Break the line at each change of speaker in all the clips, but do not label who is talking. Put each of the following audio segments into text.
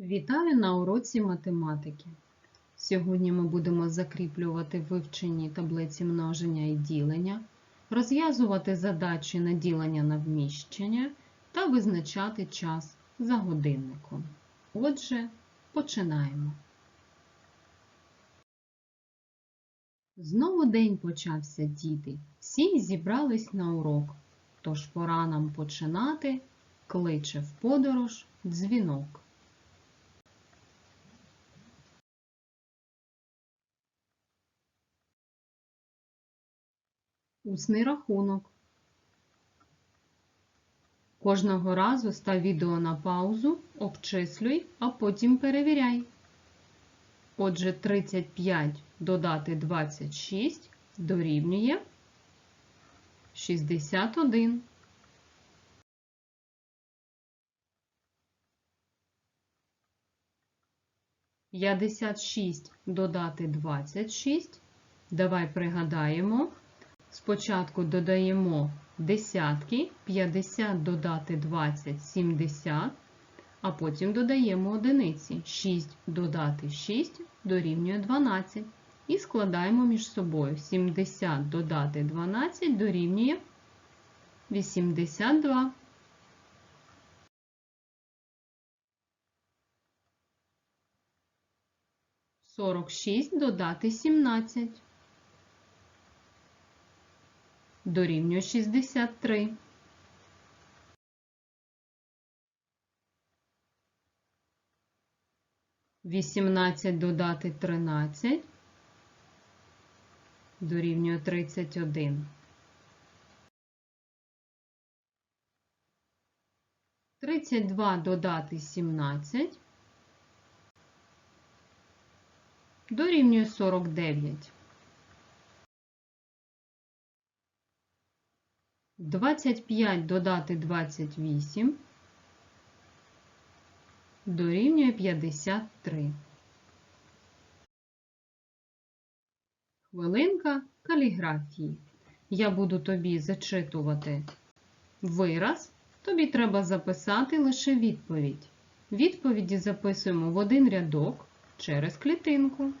Вітаю на уроці математики. Сьогодні ми будемо закріплювати вивчені таблиці множення і ділення, розв'язувати задачі на ділення на вміщення та визначати час за годинником. Отже, починаємо. Знову день почався, діти. Всі зібрались на урок. Тож пора нам починати, кличе в подорож дзвінок. Усний рахунок. Кожного разу став відео на паузу, обчислюй, а потім перевіряй. Отже, 35 додати 26 дорівнює 61. П'ятдесят шість додати двадцять шість. Давай пригадаємо. Спочатку додаємо десятки, 50 додати 20 70, а потім додаємо одиниці. 6 додати 6 дорівнює 12. І складаємо між собою 70 додати 12 дорівнює 82. Сорок шість додати сімнадцять. Дорівнює 63. Вісімнадцять додати 13 дорівнює 31. Тридцять два додати 17 дорівнює 49. 25 додати 28 дорівнює 53. Хвилинка каліграфії. Я буду тобі зачитувати вираз. Тобі треба записати лише відповідь. Відповіді записуємо в один рядок через клітинку.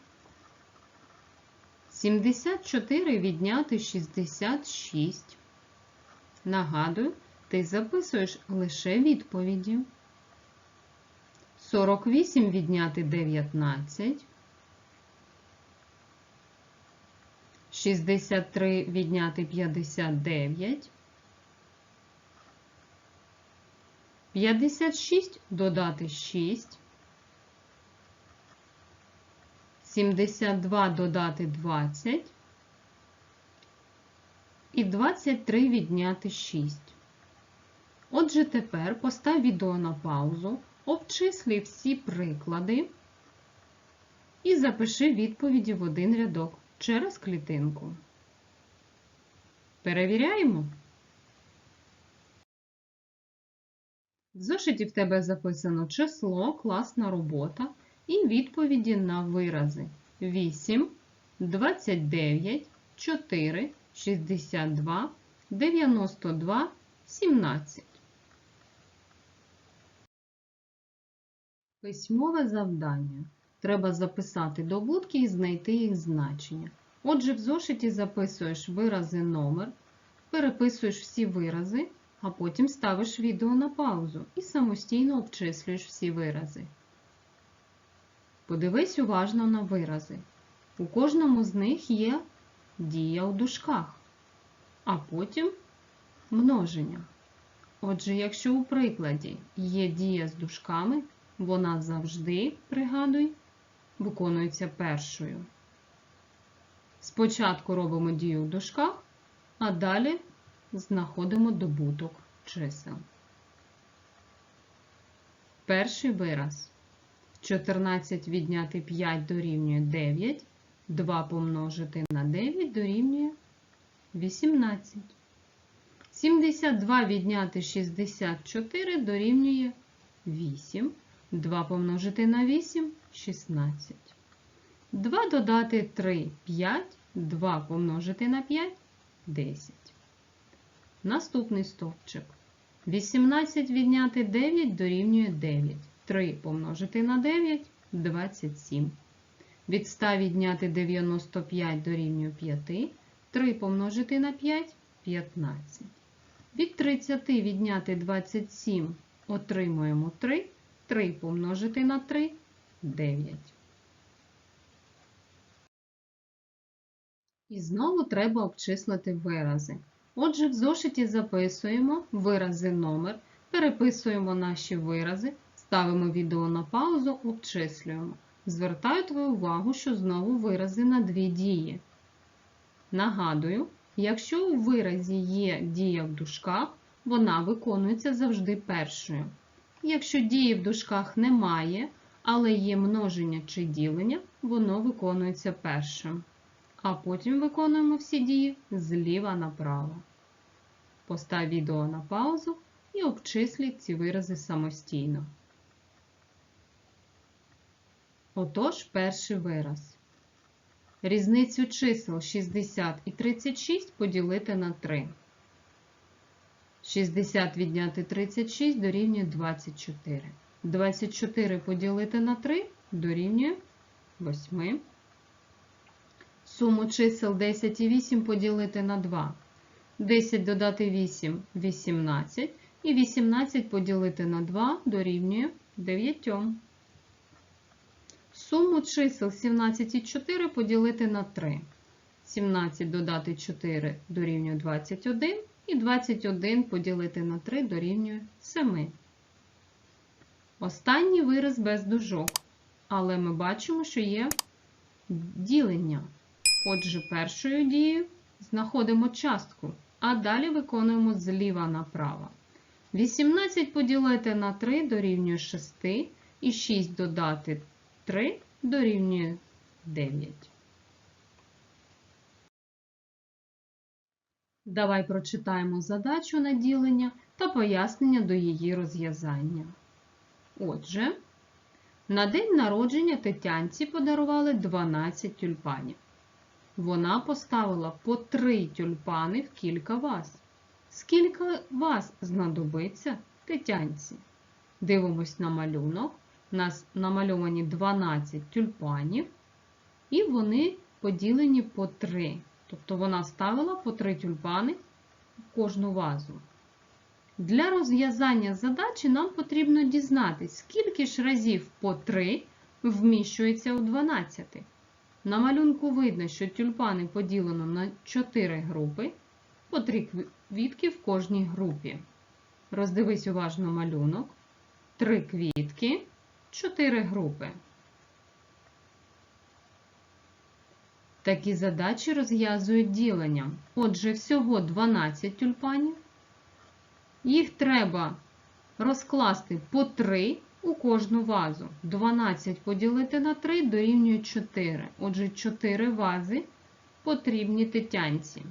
74 відняти 66. Нагадую, ти записуєш лише відповіді. 48 відняти 19. 63 відняти 59. 56 додати 6. 72 додати 20 і 23 відняти 6. Отже, тепер постав відео на паузу, обчислюй всі приклади і запиши відповіді в один рядок через клітинку. Перевіряємо. В зошиті в тебе записано число, класна робота і відповіді на вирази 8, 29, 4, 62, 92, 17. Письмове завдання. Треба записати добутки і знайти їх значення. Отже, в зошиті записуєш вирази номер, переписуєш всі вирази, а потім ставиш відео на паузу і самостійно обчислюєш всі вирази. Подивись уважно на вирази. У кожному з них є дія у дужках, а потім множення. Отже, якщо у прикладі є дія з дужками, вона завжди, пригадуй, виконується першою. Спочатку робимо дію у дужках, а далі знаходимо добуток чисел. Перший вираз. 14 відняти 5 дорівнює 9. 2 помножити на 9 дорівнює 18. 72 відняти 64 дорівнює 8. 2 помножити на 8 16. 2 додати 3 5. 2 помножити на 5 10. Наступний стовпчик. 18 відняти 9 дорівнює 9. 3 помножити на 9 27. Від 100 відняти 95 дорівнює 5. 3 помножити на 5 15. Від 30 відняти 27 отримуємо 3. 3 помножити на 3 9. І знову треба обчислити вирази. Отже, в зошиті записуємо вирази номер, переписуємо наші вирази, ставимо відео на паузу, обчислюємо. Звертаю твою увагу, що знову вирази на дві дії. Нагадую, якщо у виразі є дія в дужках, вона виконується завжди першою. Якщо дії в дужках немає, але є множення чи ділення, воно виконується першим. А потім виконуємо всі дії зліва направо. Постав відео на паузу і обчисліть ці вирази самостійно. Отож, перший вираз. Різницю чисел 60 і 36 поділити на 3. 60 відняти 36 дорівнює 24. 24 поділити на 3 дорівнює 8. Суму чисел 10 і 8 поділити на 2. 10 додати 8 – 18. І 18 поділити на 2 дорівнює 9. Суму чисел 17 і 4 поділити на 3. 17 додати 4 дорівнює 21. І 21 поділити на 3 дорівнює 7. Останній вираз без дужок. Але ми бачимо, що є ділення. Отже, першою дією знаходимо частку, а далі виконуємо зліва направо. 18 поділити на 3 дорівнює 6, і 6 додати 3 дорівнює 9. Давай прочитаємо задачу на ділення та пояснення до її розв'язання. Отже, на день народження Тетянці подарували 12 тюльпанів. Вона поставила по 3 тюльпани в кілька ваз. Скільки ваз знадобиться Тетянці? Дивимось на малюнок. У нас намальовані 12 тюльпанів, і вони поділені по 3. Тобто вона ставила по 3 тюльпани в кожну вазу. Для розв'язання задачі нам потрібно дізнатися, скільки ж разів по 3 вміщується у 12. На малюнку видно, що тюльпани поділено на 4 групи, по 3 квітки в кожній групі. Роздивись уважно малюнок. 3 квітки, 4 групи. Такі задачі розв'язують діленням. Отже, всього 12 тюльпанів. Їх треба розкласти по 3 у кожну вазу. 12 поділити на 3 дорівнює 4. Отже, 4 вази потрібні тетянці.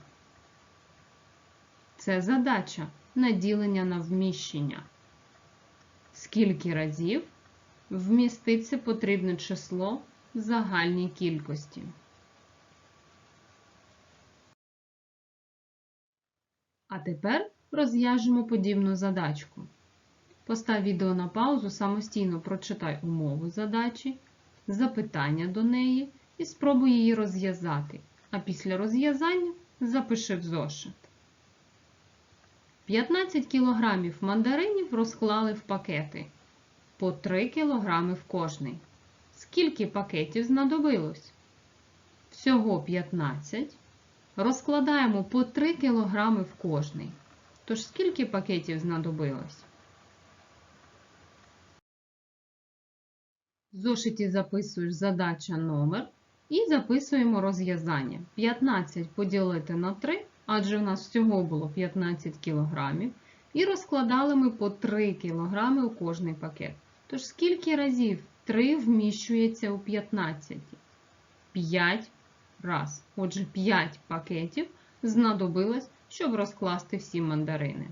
Це задача наділення на вміщення. Скільки разів вміститься потрібне число в загальній кількості. А тепер розв'яжемо подібну задачку. Постав відео на паузу, самостійно прочитай умову задачі, запитання до неї і спробуй її розв'язати. А після розв'язання запиши в зошит. 15 кг мандаринів розклали в пакети по 3 кг в кожний. Скільки пакетів знадобилось? Всього 15. Розкладаємо по 3 кг в кожний. Тож, скільки пакетів знадобилось? В зошиті записуєш задача номер і записуємо розв'язання. 15 поділити на 3, адже у нас всього було 15 кг. І розкладали ми по 3 кг у кожний пакет. Тож, скільки разів 3 вміщується у 15? 5 раз. Отже, 5 пакетів знадобилось, щоб розкласти всі мандарини.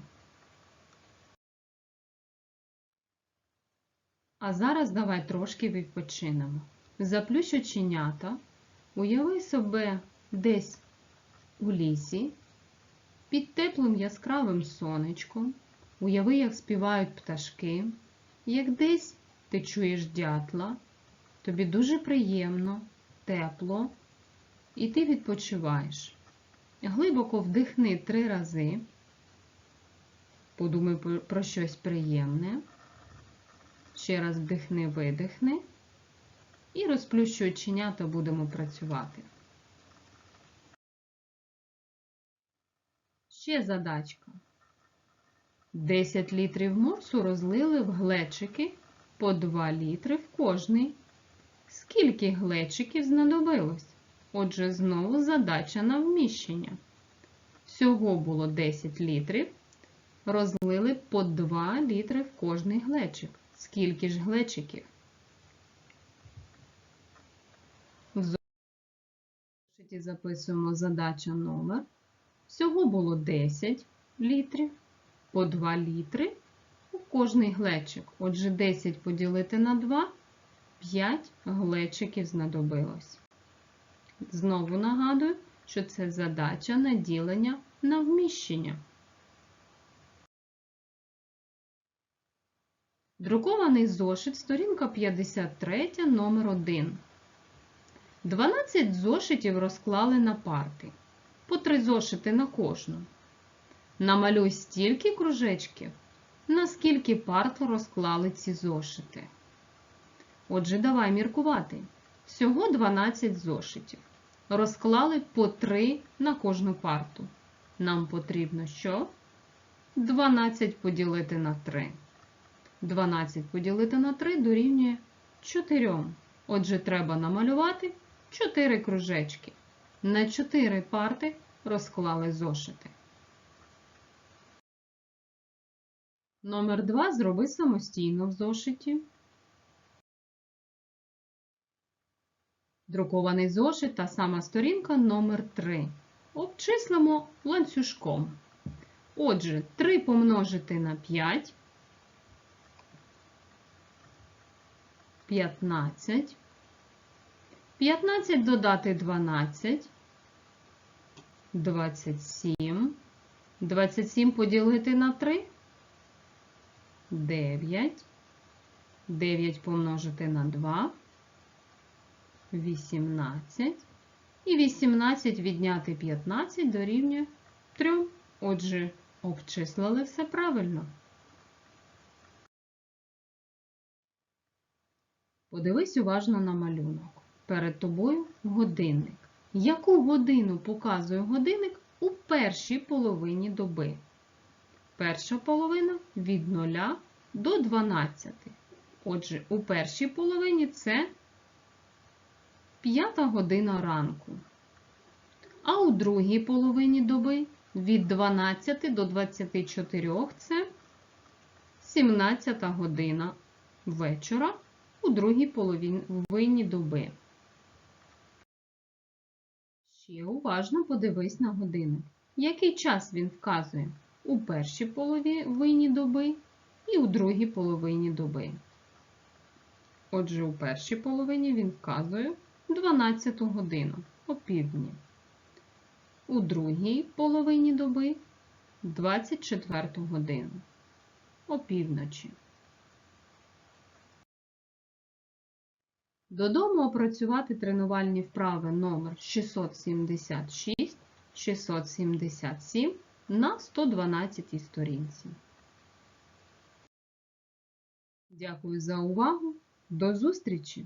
А зараз давай трошки відпочинемо. Заплющ оченята, уяви себе десь у лісі, під теплим яскравим сонечком, уяви, як співають пташки, як десь ти чуєш дятла, тобі дуже приємно, тепло, і ти відпочиваєш. Глибоко вдихни три рази, подумай про- щось приємне. Ще раз вдихни, видихни. І розплющу оченята, будемо працювати. Ще задачка. 10 літрів морсу розлили в глечики по 2 літри в кожний. Скільки глечиків знадобилось? Отже, знову задача на вміщення. Всього було 10 літрів. Розлили по 2 літри в кожний глечик. Скільки ж глечиків? В записуємо задача номер. Всього було 10 літрів по 2 літри у кожний глечик. Отже, 10 поділити на 2 5 глечиків знадобилось. Знову нагадую, що це задача на ділення на вміщення. Друкований зошит, сторінка 53, номер 1. 12 зошитів розклали на парти. По три зошити на кожну. Намалюй стільки кружечків, наскільки парт розклали ці зошити. Отже, давай міркувати. Всього 12 зошитів. Розклали по 3 на кожну парту. Нам потрібно що? 12 поділити на 3. 12 поділити на 3 дорівнює 4. Отже, треба намалювати 4 кружечки. На 4 парти розклали зошити. Номер 2 зроби самостійно в зошиті. Друкований зошит та сама сторінка номер 3. Обчислимо ланцюжком. Отже, 3 помножити на 5 15. 15 додати 12. 27. 27 поділити на 3. 9. 9 помножити на 2. 18. І 18 відняти 15 дорівнює 3. Отже, обчислили все правильно. Подивись уважно на малюнок. Перед тобою годинник. Яку годину показує годинник у першій половині доби? Перша половина від 0 до 12. Отже, у першій половині це 5 година ранку. А у другій половині доби від 12 до 24 це 17 година вечора у другій половині доби. Ще уважно подивись на годинник. Який час він вказує у першій половині доби і у другій половині доби. Отже, у першій половині він вказує 12 годину опівдні. У другій половині доби 24 годину опівночі. Додому опрацювати тренувальні вправи номер 676, 677 на 112 сторінці. Дякую за увагу. До зустрічі!